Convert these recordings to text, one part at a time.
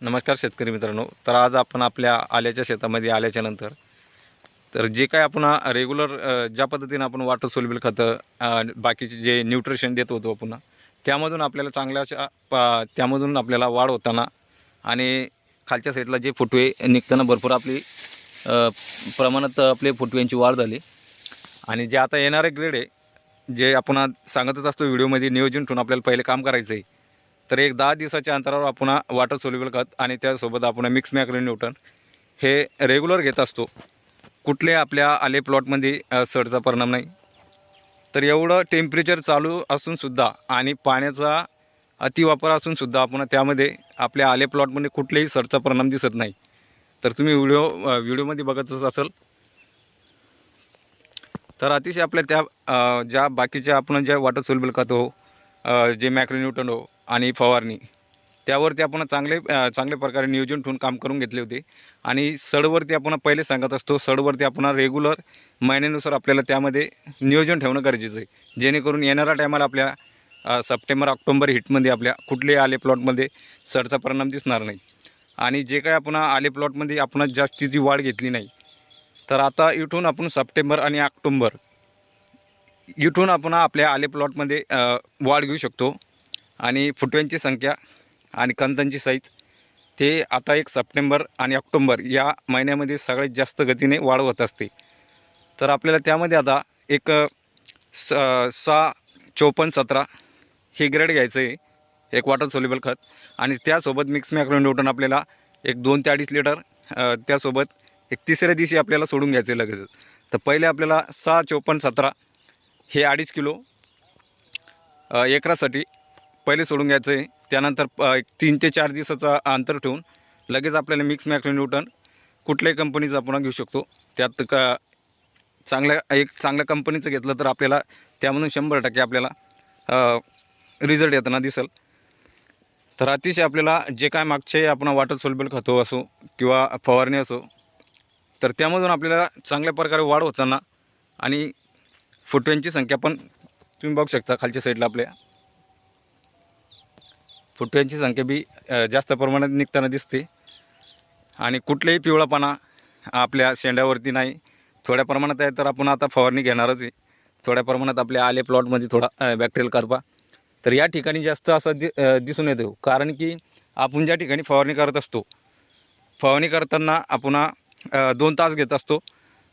नमस्कार शेतकरी मित्रांनो. तर आज आपण आपल्या आल्याच्या शेतामध्ये आल्याच्यानंतर तर जे काय आपण रेग्युलर ज्या पद्धतीनं आपण वाटर सोलबिल खतं बाकीचे जे न्यूट्रिशन देत होतो आपण त्यामधून आपल्याला चांगल्याच्या पा त्यामधून आपल्याला वाढ होताना आणि खालच्या साईडला जे फुटवे निघताना भरपूर आपली प्रमाणात आपले फुटव्यांची वाढ झाली. आणि जे आता येणारे ग्रेड आहे जे आपण आज सांगतच असतो व्हिडिओमध्ये नियोजन ठेवून आपल्याला पहिले काम करायचं आहे तर एक दहा दिवसाच्या अंतरावर आपण वॉटर सोल्युबल खत आणि त्यासोबत आपण मिक्स मॅक्रो न्यूटन हे रेग्युलर घेत असतो. कुठले आपल्या आले प्लॉटमध्ये सडचा परिणाम नाही. तर एवढं टेम्परेचर चालू असूनसुद्धा आणि पाण्याचा अतिवापर असूनसुद्धा आपण त्यामध्ये आपल्या आले प्लॉटमध्ये कुठलेही सडचा परिणाम दिसत नाही. तर तुम्ही व्हिडिओ व्हिडिओमध्ये बघतच असाल. तर अतिशय आपल्या त्या ज्या बाकीच्या आपण ज्या वॉटर सोल्युबल खत हो जे मॅक्रोन्यूटन हो आणि फवारणी. त्यावरती आपण चांगले चांगल्या प्रकारे नियोजन ठेवून काम करून घेतले होते. आणि सडवरती आपण पहिले सांगत असतो सडवरती आपण रेग्युलर महिन्यानुसार आपल्याला त्यामध्ये नियोजन ठेवणं गरजेचं आहे. जेणेकरून येणाऱ्या टायमाला आपल्या सप्टेंबर ऑक्टोंबर हिटमध्ये आपल्या कुठलेही आले प्लॉटमध्ये सडचा परिणाम दिसणार नाही. आणि जे काही आपण आले प्लॉटमध्ये आपण जास्तीची वाढ घेतली नाही तर आता इथून आपण सप्टेंबर आणि ऑक्टोंबर इथून आपण आपल्या आले प्लॉटमध्ये वाढ घेऊ शकतो. आणि फुटव्यांची संख्या आणि कंदांची साईज ते आता एक सप्टेंबर आणि ऑक्टोंबर या महिन्यामध्ये सगळ्यात जास्त गतीने वाढ होत असते. तर आपल्याला त्यामध्ये आता एक स सहा चोपन्न सतरा हे ग्रेड घ्यायचं आहे. एक वॉटर सोल्युबल खत. आणि त्यासोबत मिक्स मॅक्रो न्यूटन आपल्याला एक दोन ते अडीच लिटर त्यासोबत एक तिसऱ्या दिवशी आपल्याला सोडून घ्यायचं आहे लगेच तर पहिले आपल्याला सहा चोपन्न सतरा हे अडीच किलो एकरासाठी पहिले सोडून घ्यायचं आहे. त्यानंतर एक तीन ते चार दिवसाचा अंतर ठेवून लगेच आपल्याला मिक्स मॅक्रो न्यूटन कुठल्याही कंपनीचं आपण घेऊ शकतो. त्यात का चांगल्या एक चांगल्या कंपनीचं घेतलं तर आपल्याला त्यामधून शंभर टक्के आपल्याला रिझल्ट येताना दिसेल. तर अतिशय आपल्याला जे काय मागचे आपण वाटत सोलबेल खतो असो किंवा फवारणी असो तर त्यामधून आपल्याला चांगल्या प्रकारे वाढ होताना आणि फुटव्यांची संख्या पण तुम्ही बघू शकता खालच्या साईडला आपल्या. फुटव्यांची संख्या बी जास्त प्रमाणात निघताना दिसते. आणि कुठलेही पिवळापणा आपल्या शेंड्यावरती नाही. थोड्या प्रमाणात आहे तर आपण आता फवारणी घेणारच आहे. थोड्या प्रमाणात आपल्या आले प्लॉटमध्ये थोडा बॅक्टेरियल करपा. तर या ठिकाणी जास्त असं दि दिसून येतो. कारण की आपण ज्या ठिकाणी फवारणी करत असतो फवारणी करताना आपण दोन तास घेत असतो.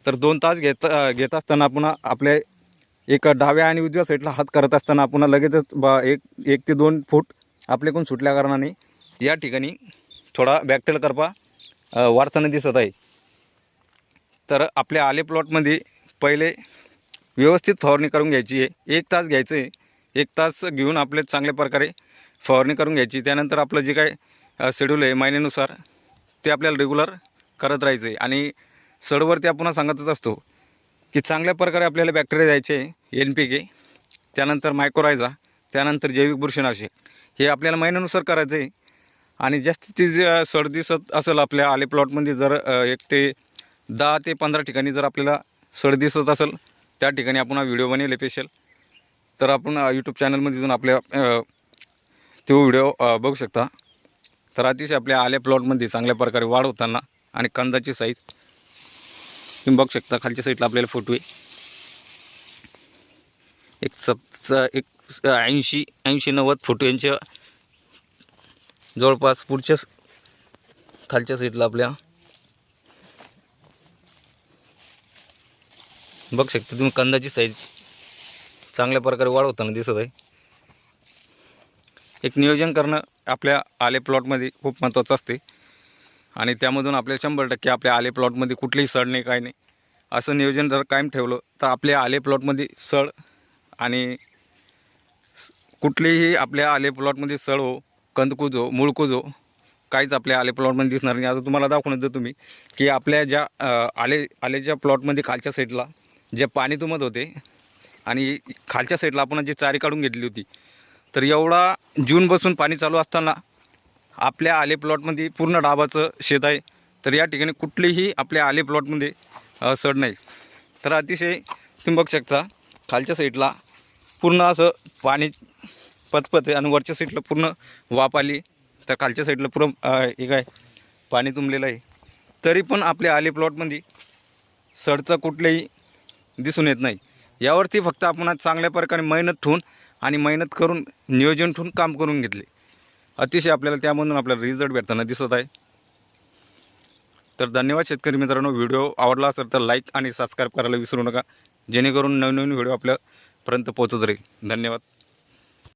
तर दोन तास घेत घेत असताना आपण आपल्या एक डाव्या आणि उजव्या साईडला हात करत असताना आपण लगेचच बा एक एक ते दोन फूट आपल्याकडून सुटल्या कारणाने या ठिकाणी थोडा बॅक्टेल करपा वाढताना दिसत आहे. तर आपल्या आले प्लॉटमध्ये पहिले व्यवस्थित फवारणी करून घ्यायची आहे. एक तास घ्यायचं आहे. एक तास घेऊन आपले चांगल्या प्रकारे फवारणी करून घ्यायची. त्यानंतर आपलं जे काय शेड्यूल आहे महिन्यानुसार ते आपल्याला रेग्युलर करत राहायचं आहे. आणि सडवरती आपण सांगतच असतो की चांगल्या प्रकारे आपल्याला बॅक्टेरिया द्यायचे आहे एन पी के त्यानंतर मायक्रोरायझा त्यानंतर जैविक बुरशीनाशक. हे आपल्याला महिन्यानुसार करायचं आहे आणि जास्तीची जी सड दिसत असेल आपल्या आले प्लॉटमध्ये जर एक ते दहा ते पंधरा ठिकाणी जर आपल्याला सड दिसत असेल त्या ठिकाणी आपण हा व्हिडिओ बनवले स्पेशल तर आपण यूट्यूब चॅनलमध्ये जाऊन आपल्या तो व्हिडिओ बघू शकता. तर अतिशय आपल्या आल्या प्लॉटमध्ये चांगल्या प्रकारे वाढ होताना आणि कंदाची साईज तुम्ही बघू शकता खालच्या साईडला आपल्याला फुटवे एक सत एक ऐंशी ऐंशी नव्वद फुटव्यांच्या जवळपास पुढच्या खालच्या साईडला आपल्या. बघू शकता तुम्ही कंदाची साईज चांगल्या प्रकारे वाढ होताना दिसत आहे. एक नियोजन करणं आपल्या आले प्लॉटमध्ये खूप महत्त्वाचं असते. आणि त्यामधून आपल्या शंभर टक्के आपल्या आले प्लॉटमध्ये कुठलीही सड नाही काय नाही. असं नियोजन जर कायम ठेवलं तर आपल्या आले प्लॉटमध्ये सड आणि कुठलीही आपल्या आले प्लॉटमध्ये सड हो कंदकूज हो हो काहीच आपल्या आले प्लॉटमध्ये दिसणार नाही. आता तुम्हाला दाखवून देतो तुम्ही की आपल्या ज्या आले आलेच्या प्लॉटमध्ये खालच्या साईडला जे पाणी तुमत होते आणि खालच्या साईडला आपण जी चारी काढून घेतली होती तर एवढा जूनपासून पाणी चालू असताना आपल्या आले प्लॉटमध्ये पूर्ण डाबाचं शेत आहे. तर या ठिकाणी कुठलीही आपल्या आले प्लॉटमध्ये सड नाही. तर अतिशय तुम्ही बघू शकता खालच्या साईडला पूर्ण असं पाणी पतपत आहे आणि वरच्या साईडला पूर्ण वाप आली. तर खालच्या साईडला पूर्ण एक आहे पाणी तुंबलेलं आहे. तरी पण आपल्या आले प्लॉटमध्ये सडचं कुठलंही दिसून येत नाही. यावरती फक्त आपण आज चांगल्या प्रकारे मेहनत ठेवून आणि मेहनत करून नियोजन ठेवून काम करून घेतले. अतिशय आपल्याला त्यामधून आपल्याला रिझल्ट भेटताना दिसत आहे. तर धन्यवाद शेतकरी मित्रांनो. व्हिडिओ आवडला असेल तर लाईक आणि सबस्क्राईब करायला विसरू नका. जेणेकरून नवीन नवीन व्हिडिओ आपल्यापर्यंत पोहोचत राहील. धन्यवाद.